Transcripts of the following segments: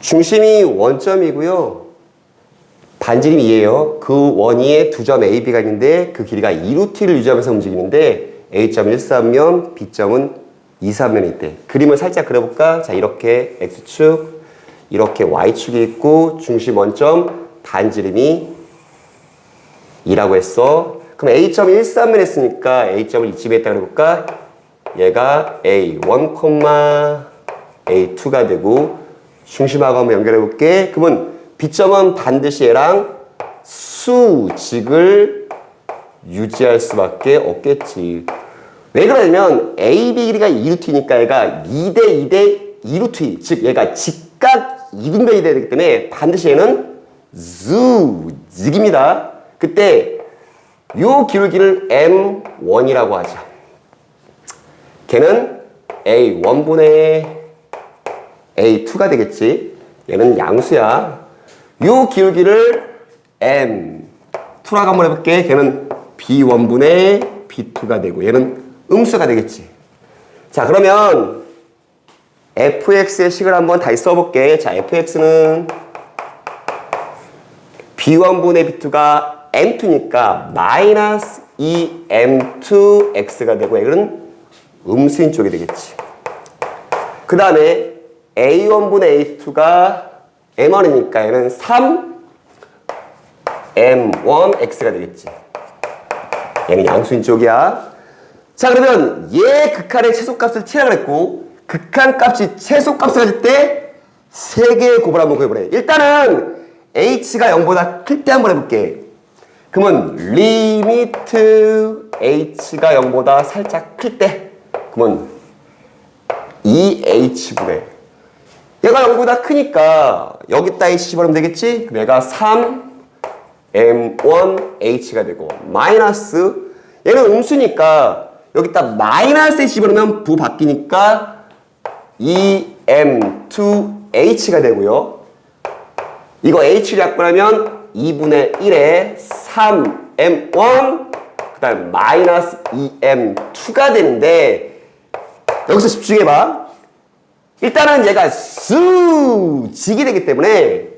중심이 원점이고요. 반지름이 2예요. 그 원위에 두 점 A, B가 있는데 그 길이가 2루트를 유지하면서 움직이는데 A점은 1사면 B점은 2사면이 있대. 그림을 살짝 그려볼까? 자, 이렇게 X축, 이렇게 Y축이 있고 중심 원점, 반지름이 2라고 했어. 그럼 A점이 1사면 했으니까 A점을 이쯤에 했다 그래볼까? 얘가 A1, A2가 되고 중심하고 한번 연결해 볼게. 그러면 B점은 반드시 얘랑 수직을 유지할 수밖에 없겠지. 왜 그러냐면 AB 길이가 2루트니까 얘가 2대 2대 2루트, 즉 얘가 직각 이등변이 돼야 되기 때문에 반드시 얘는 수직입니다. 그때 요 기울기를 M1이라고 하자. 걔는 A1분의 A2가 되겠지. 얘는 양수야. 요 기울기를 M2라고 한번 해볼게. 걔는 B1분의 B2가 되고 얘는 음수가 되겠지. 자 그러면 fx의 식을 한번 다시 써볼게. 자 fx는 b1분의 b2가 m2니까 마이너스 2m2x가 되고 얘는 음수인 쪽이 되겠지. 그 다음에 a1분의 a2가 m1이니까 얘는 3m1x가 되겠지. 얘는 양수인 쪽이야. 자 그러면 얘 극한의 최소값을 t라 그랬고 극한값이 최소값을 가질 때세 개의 곱을 한번 구해보래. 일단은 h가 0보다 클 때 한번 해볼게. 그러면 리미트 h가 0보다 살짝 클 때 그러면 2h분의 얘가 0보다 크니까 여기다 h 집어넣으면 되겠지? 그럼 얘가 3m1h가 되고 마이너스 얘는 음수니까 여기다 마이너스 h 집어넣으면 부 바뀌니까 2m2h가 되고요. 이거 h를 약분하면 2분의 1에 3m1 그 다음 마이너스 2m2가 되는데 여기서 집중해봐. 일단은 얘가 수직이 되기 때문에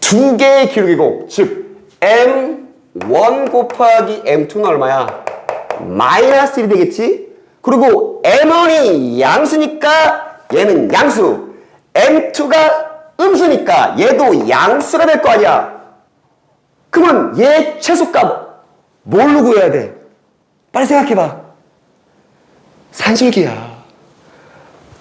두 개의 기울기고 즉 m1 곱하기 m2는 얼마야? 마이너스 1이 되겠지? 그리고 m1이 양수니까 얘는 양수 m2가 음수니까 얘도 양수가 될 거 아니야 그러면 얘 최소값 뭘로 구해야 돼? 빨리 생각해봐 산술기야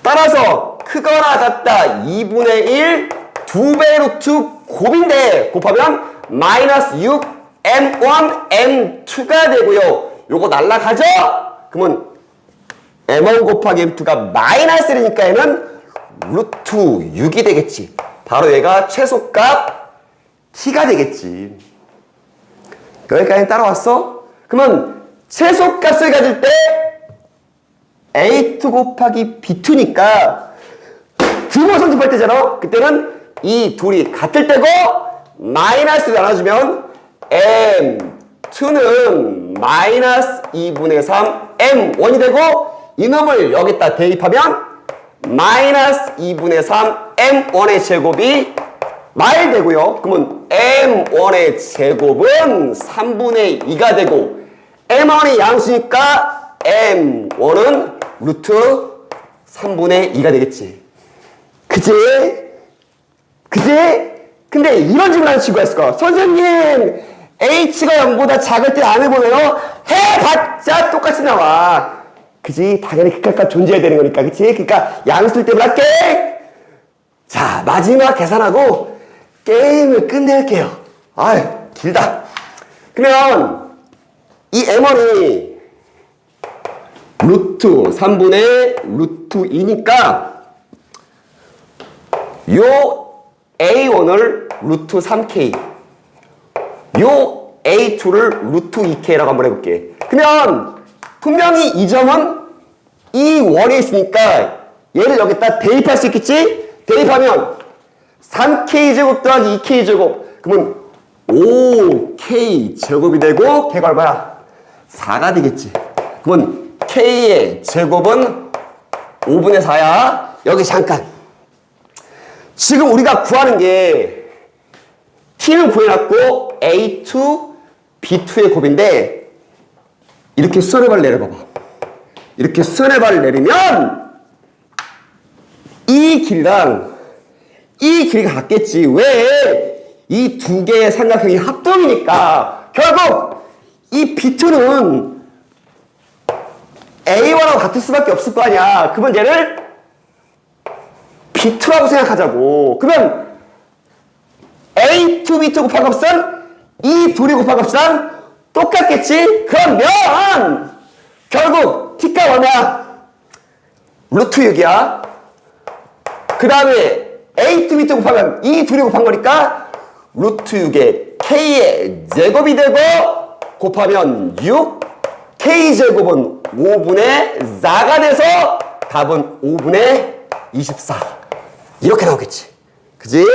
따라서 크거나 같다 2분의 1 2배 루트 곱인데 곱하면 마이너스 6 m1 m2가 되고요 요거 날라가죠? 그러면 m1 곱하기 m2가 마이너스 1이니까 얘는 루트 6이 되겠지 바로 얘가 최소값 t가 되겠지 여기까지 따라왔어? 그러면 최소값을 가질 때 a2 곱하기 b2니까 등호 성집할 때잖아. 그때는 이 둘이 같을 때고 마이너스 나눠주면 m2는 마이너스 2분의 3 m1이 되고 이놈을 여기다 대입하면 마이너스 2분의 3 m1의 제곱이 말 되고요. 그러면 m1의 제곱은 3분의 2가 되고 m1이 양수니까 m1은 루트 3분의 2가 되겠지. 그지? 그지? 근데 이런 질문 하는 친구가 있을까? 선생님, h가 0보다 작을 때안 해보네요? 해봤자 똑같이 나와. 그지? 당연히 극값 존재해야 되는 거니까, 그치? 그니까 양수일 때문에 할게! 자, 마지막 계산하고 게임을 끝낼게요. 아유, 길다. 그러면 이 m1이 루트 3분의 루트 2니까 요 A1을 루트 3K 요 A2를 루트 2K라고 한번 해볼게 그러면 분명히 이 점은 이 원에 있으니까 얘를 여기다 대입할 수 있겠지? 대입하면 3K제곱 더하기 2K제곱 그러면 5K제곱이 되고 걔가 얼마야? 4가 되겠지 그러면 K의 제곱은 5분의 4야 여기 잠깐 지금 우리가 구하는 게 t는 구해놨고 a2, b2의 곱인데 이렇게 발을 내려봐봐. 이렇게 발을 내리면 이 길이랑 이 길이가 같겠지. 왜? 이 두 개의 삼각형이 합동이니까 결국 이 B2는 A1하고 같을 수밖에 없을 거 아니야. 그러면 얘를 B2라고 생각하자고. 그러면 A2, B2 곱한 값은 이 둘이 곱한 값이랑 똑같겠지? 그러면 결국 T가 얼마야? 루트 6이야. 그 다음에 A to B to 곱하면 이 둘이 곱한 거니까 루트 6의 K의 제곱이 되고 곱하면 6 K 제곱은 5분의 4가 돼서 답은 5분의 24 이렇게 나오겠지 그지?